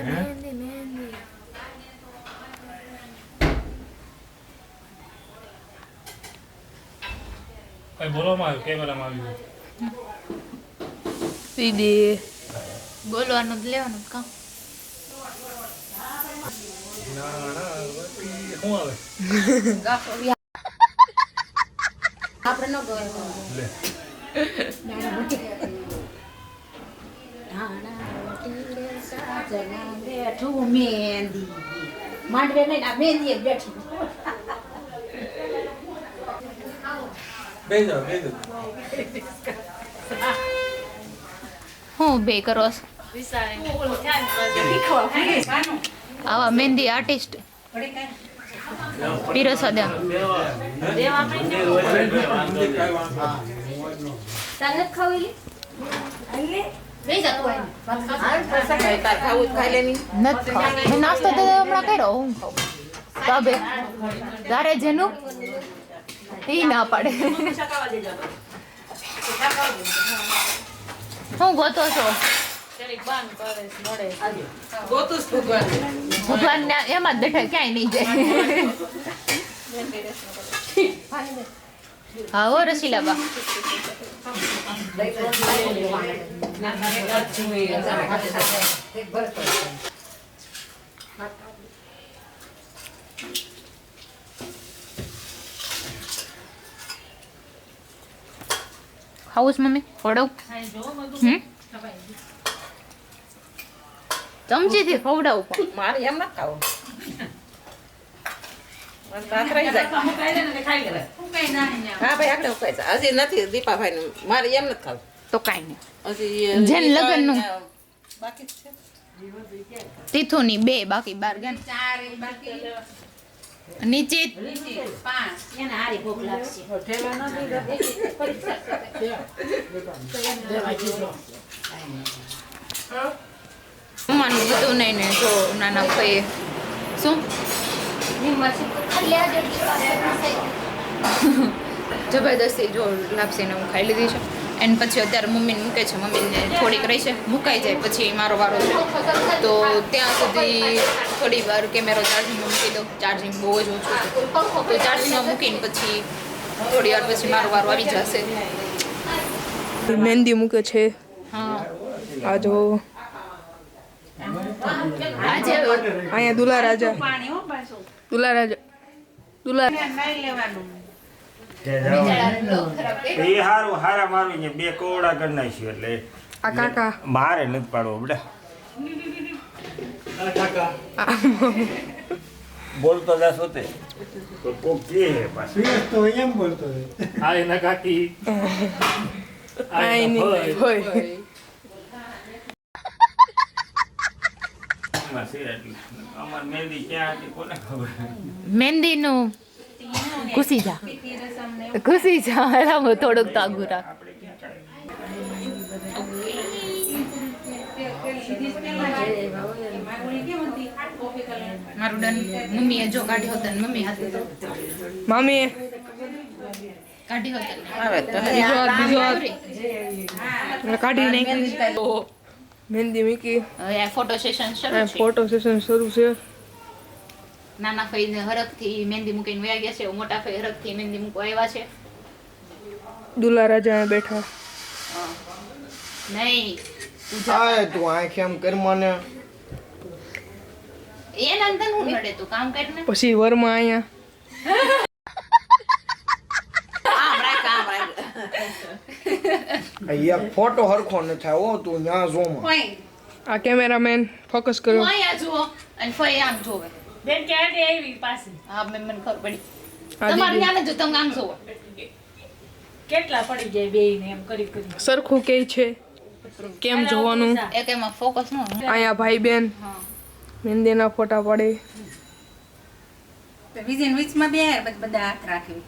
મહેંદી મહેંદી કઈ બોલવામાં આવ્યું કેમેરામાં આવ્યું દીદી બોલવાનું જ લેવાનું કામ આપણે ન ગયો લે બેઠું મહેંદી માંડવે નહીં આ મહેંદી બેઠું હું બે કરો આવા મહેંદી આર્ટિસ્ટ પીરસવા દે ચાલે ખાવેલી લઈ જા તું આવીને. નાસ્તો તો હમણાં કર્યો, હું ખાઉં. તો તારે જેનું? એ ના પાડે. હું ગોતો છો? ભગવાન એમાં જ ક્યાંય નહીં જાય. હો રસીલા બા ખાવું મમ્મી ખવડાવું હમ ચમચીથી ખવડાવું મારે એમ ના ખાવું મને ભાત રહી જાય હા ભાઈ આગળ ઉકાઈ જાય હજી નથી દીપાભાઈ મારે એમ નથી ખાવું. તો કાંઈ નહીં. હજી જેન. બાકી છે. તીથુની બે બાકી બાર ગયા ને. નીચે પાંચ. એને હારી ભૂખ લાગશે. જમવાનું બધું નહીં ને જો નાના ભાઈએ શું? જબરદસ્તી જો લાપસીને હું ખાઈ લીધી છે. એન્ડ પછી અત્યારે મમ્મીને મૂકે છે. મમ્મીને થોડીક રહી છે. મુકાઈ જાય પછી મારો વારો છે. તો ત્યાં સુધી થોડી વાર કેમેરો ચાર્જિંગમાં મૂકી દઉં. ચાર્જિંગ બહુ જ ઓછું છે. તો ચાર્જિંગમાં મૂકીને પછી થોડી વાર પછી મારો વારો આવી જશે. મહેંદી મૂકે છે. હા. આ જો અહીંયા દુલા રાજા. દુલા રાજા દુલા એ હારું હારા મારું ને બે કોવડા કરી નાખ્યું એટલે આ કાકા. મારે નથી પાડવો બેટા. બોલતો જાશો તે? તો કોક કે હે પાછું. આ એના કાકી. આ આ એની હોય એમાં એટલે. અમાર મહેંદી ક્યાં હતી કોને ખબર? મહેંદીનું? ઘૂસી જા. ઘૂસી જા. રામ થોડુંક તાગુ રાખ. મારું ડન મમ્મીએ જો કાઢ્યો હતો મમ્મી હાથે તો. મામી કાઢ્યો હતો ને. આવે તો. બીજો બીજો. કાઢી નાખી તો મહેંદી મૂકી. હવે આ ફોટો સેશન શરૂ છે. ફોટો સેશન શરૂ છે. નાના ફઈને હરખથી મહેંદી મૂકીને વયા ગયા છે. મોટા ફઈ હરખથી મહેંદી મૂકવા આવ્યા છે. દુલા રાજા બેઠા. નહીં. તું આય તું આંખ એમ કર મને. એ નંદન હું નડે તું કામ કર ને. પછી વર્મા અહીંયા. કામ રાખ કામ રાખ. અહીંયા ફોટો હરખો ન થાય ઓ તું ન્યા જોમાં. ફઈ. આ કેમેરામેન ફોકસ તું કર્યો અહીંયા જુઓ અને ફઈ આમ જોવે. બેન ક્યારે આવી પાસે હા મેં મને ખબર પડી. તમારે. ત્યાં જો તમે આમ જોવો. કેટલા પડી જાય બે ને એમ કરી કરી. સરખું કે છે. કેમ જોવાનું? એક એમાં ફોકસ ન આયા અહીંયા ભાઈ બેન. મહેંદીના ફોટા પડે. વિજયન વીચમાં બે બધા હાથ રાખી.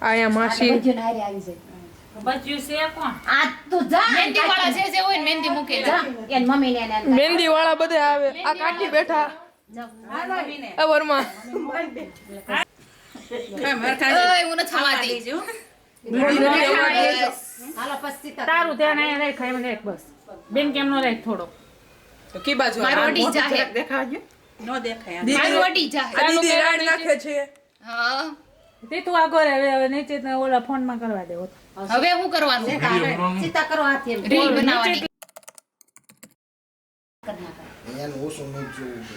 અહીંયા માસી. આવી જાય. બચ્યું છે કોણ? આ તું જા મહેંદી વાળા જે જે હોય ને મહેંદી મૂકે જા એન મમ્મી ને એને મહેંદી વાળા બધા આવે. આ કાકી બેઠા. આ વરમાં. ઓય હું નથી થવાતી હાલો પછી તારું ધ્યાન અહીંયા રાખ એમ રાખ બસ. બેન કેમ નો રાખ થોડો? કી બાજુ મારું અડી જાહે. નો દેખાય દીદી રાડ નાખે છે. હા. તે તું આગળ હવે નીચે ઓલા ફોનમાં કરવા દેવો હવે શું કરવાનું? સીતા કરો હાથે રીલ બનાવવાની. એને ઓછું નહીં જોવું છે.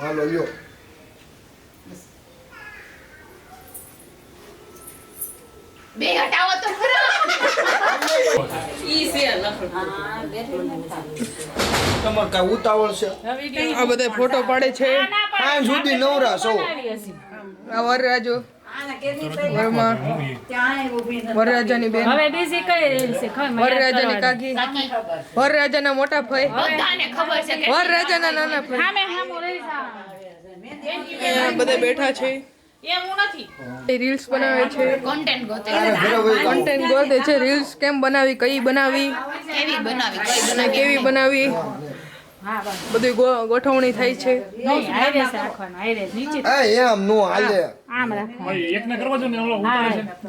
હાલો લ્યો. બે હટાવો તો ખરા. ઈ છે લખણ તમારે ઉતાવળ છે? આ બધા ફોટો પાડે છે. આ સુધી નવરા છો? આ વરરાજો. વરરાજાની બેન. હવે બીજી કઈ રીલ છે? ખબર મને યાદ વરરાજાની કાકી. વરરાજાના મોટા ભાઈ બધાને ખબર છે કે વરરાજાના નાના ભાઈ સામે સામું રહી બધા બેઠા છે. રીલ્સ બનાવે છે. કોન્ટેન્ટ ગોતે. છે. રીલ્સ કેમ બનાવી કઈ બનાવી? કેવી બનાવી અને કેવી બનાવી? બધી ગોઠવણી થઈ છે. આમ નો હાલે. આમ એકને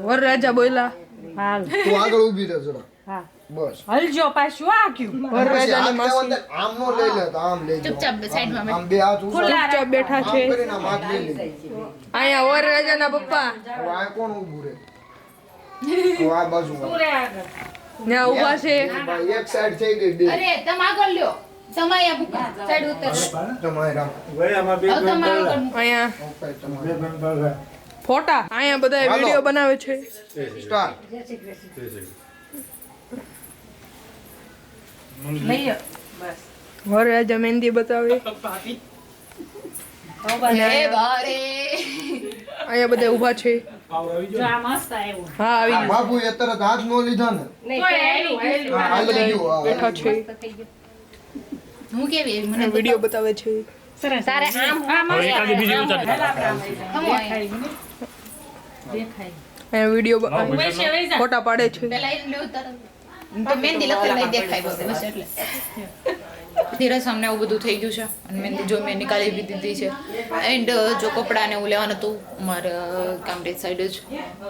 વર રાજા બોલા તું આગળ ઊભી રહે જરા. ઊભા છે. એક સાઈડ થઈ ગઈ તમારે ચડ ઉતર તમારા ફોટા અહીંયા બધા વિડીયો બનાવે છે ઘરે આજે મહેંદી બતાવે અહીંયા બધા ઉભા છે હા આવી બાપુ એ તરત હાથ નો લીધા ને બેઠા છે હું કેવી મને વીડિયો બતાવે છે. સરસ. તારે આમ આમ હવે એકાદી બીજી ઉતાર. દેખાય એ વીડિયો. ફોટા પાડે છે. પહેલા એ લ્યો તરત. તો મહેંદી લખેલ નહીં દેખાય બસ એટલે. ધીરજ અમને આવું બધું થઈ ગયું છે. અને મહેંદી જો મેં નીકાળી બી દીધી છે. એન્ડ જો કપડાને એવું લેવાનું હતું અમારા કામરેજ સાઈડ જ.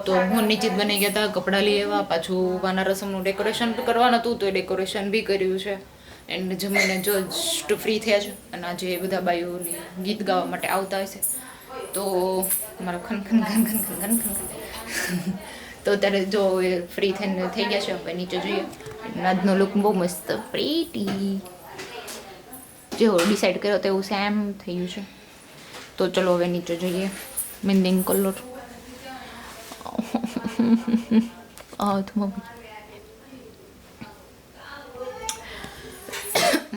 તો હું નિશ્ચિત બની ગયા હતા કપડાં લઈ આવ્યા. પાછું વાના રસમનું ડેકોરેશન કરવાનું હતું તો એ ડેકોરેશન બી કર્યું છે. એન્ડ જમીને જસ્ટ ફ્રી થયા છે. અને આજે બધા બાઈઓની ગીત ગાવા માટે આવતા હશે તો મારો ખન ખન ખન ખન ખન ખન ખન તો અત્યારે જો એ ફ્રી થઈને થઈ ગયા છે આપણે નીચે જોઈએ. આજનો લુક બહુ મસ્ત પ્રીટી જેવો ડિસાઈડ કર્યો તેવું સેમ થયું છે. તો ચલો હવે નીચે જોઈએ. મેંદિંગ કલર. આ તો મમ્મી.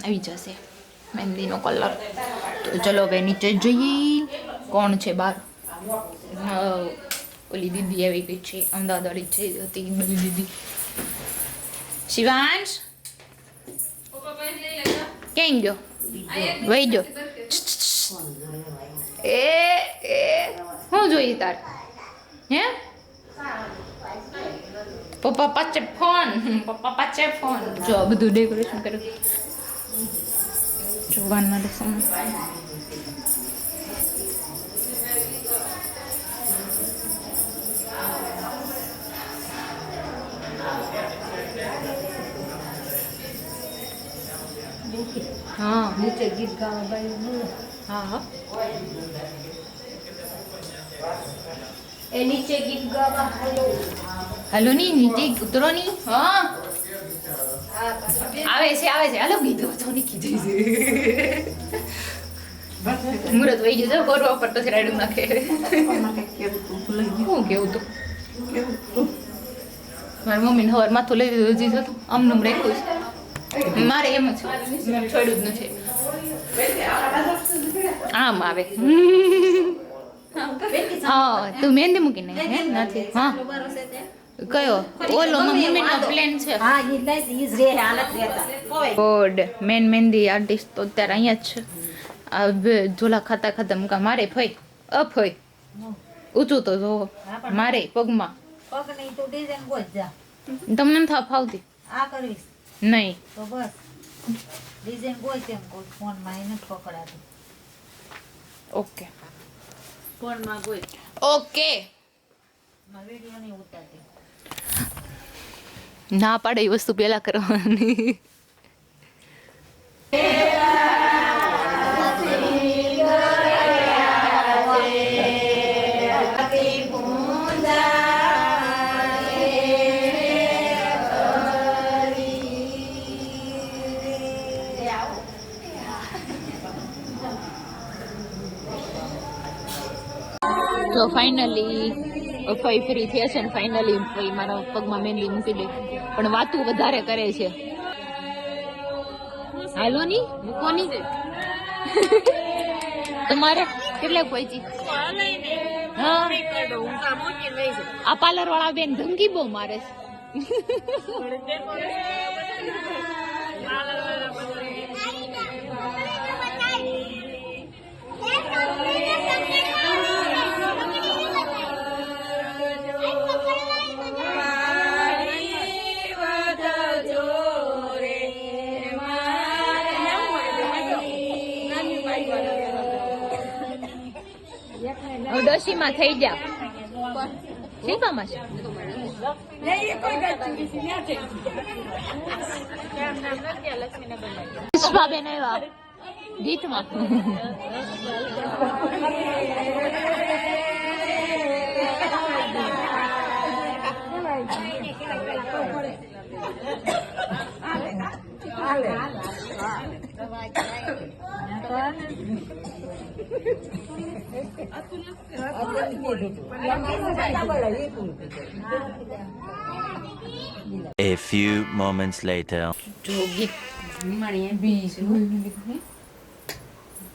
આવી જશે, મહેંદીનો કલર. તો ચલો હવે નીચે જઈએ. કોણ છે બાર ઓલી દીદી આવી ગઈ છે અમદાવાદ છે, હતી બધી દીદી. શિવાંશ? કેમ ગયો? વહી ગયો. એ એ શું જોઈએ તાર? હે? પપ્પા પાછે ફોન, પપ્પા પાછે ફોન. જો બધું ડેકોરેશન કર્યું. જોવાના રસમ હા નીચે ગીત ગાવા ભાઈ હા હા એ નીચે ગીત ગાવા હેલો હાલો ની નીચે ઉતરો ની હા આવે છે આવે છે. હાલો કીધું તો ની કીધું છે મુરત વહી ગયું છે ગોરવા પર પછી રાડું નાખે. શું કેવું તું? મારી મમ્મીને હવાર માથું લઈ દીધું હજી હતું આમનું રાખ્યું છે. મારે એમ જ છોડ્યું જ નથી. આમ આવે. હા તું મહેંદી મૂકીને હે? નથી હા. કયો? ઓલો મમ્મીનો પ્લેન છે. હા ઈજ રે હાલત રહેતા. ગોડ મેન મહેંદી આર્ટિસ્ટ તો અત્યારે અહીંયા જ છે. આ ઝોલા ખાતા ખાતા મુકા મારે ફઈ અફઈ ઊંચું તો જોવો. મારે પગમાં. પગ નહીં તો ડિઝાઇન ગોજ જા. તમને નથી ફાવતી આ કરીશ. નહીં. તો બસ. ડિઝાઇન ગોજ તેમ ફોનમાં એને પકડાતું. ઓકે. ફોનમાં ગોજ ઓકે. વીડિયો નહીં ઉતારતી ના પાડે એ વસ્તુ પહેલા કરવાની. તો ફાઈનલી ફઈ ફ્રી થયા છે ને ફાઇનલી ફઈ મારા પગમાં મહેંદી મૂકી દે પણ વાતું વધારે કરે છે. હાલો ની? મૂકો ની? તમારે કેટલે પહોંચી? આ પાર્લર વાળા બેન ધમકી બહુ મારે છે. ડોશીમાં થઈ જા શિલ્પામાં છે. પુષ્પાબેન આવ્યા. ગીતમાં. A few moments later.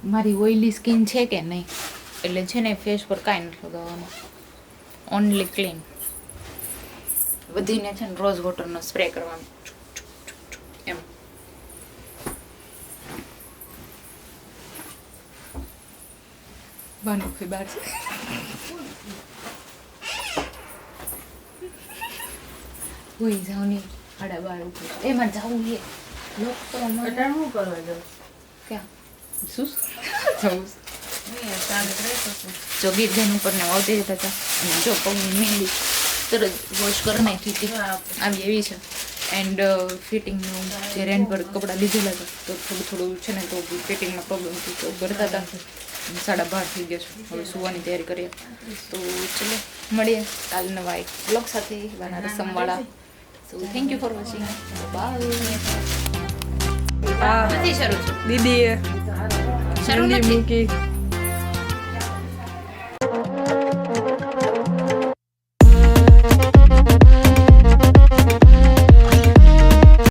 મારી ઓઇલી સ્કિન છે કે નહીં? એટલે છે ને ફેસ પર કાંઈ નથી લગાવવાનું. ઓનલી ક્લીન વધીને છે ને રોઝ વોટરનો સ્પ્રે કરવાનો બાનું કોઈ બહાર છે કોઈ જાવ નહીં સાડા બાર ઉપર એમાં જવું છે લોક તો અમારે શું કરવા જાઉં ક્યાં શું જવું જો ગીત બેન ઉપર ને આવતી જતા હતા અને જો પગની મહેંદી તરત વોશ કરી નાખી હતી આવી એવી છે એન્ડ ફિટિંગનું જે રેન્ટ પર કપડાં લીધેલા હતા તો થોડું થોડું છે ને તો ફિટિંગમાં પ્રોબ્લેમ હતી તો ભરતા હતા સાડા બાર થઈ ગયા છું. હવે સુવાની તૈયારી કરીએ. તો ચલો મળીએ કાલ નવા એક બ્લોગ સાથે Banaras સમવાળા so thank you for watching bye હા દીદી શરૂ છે દીદીએ. શરૂ મૂકી.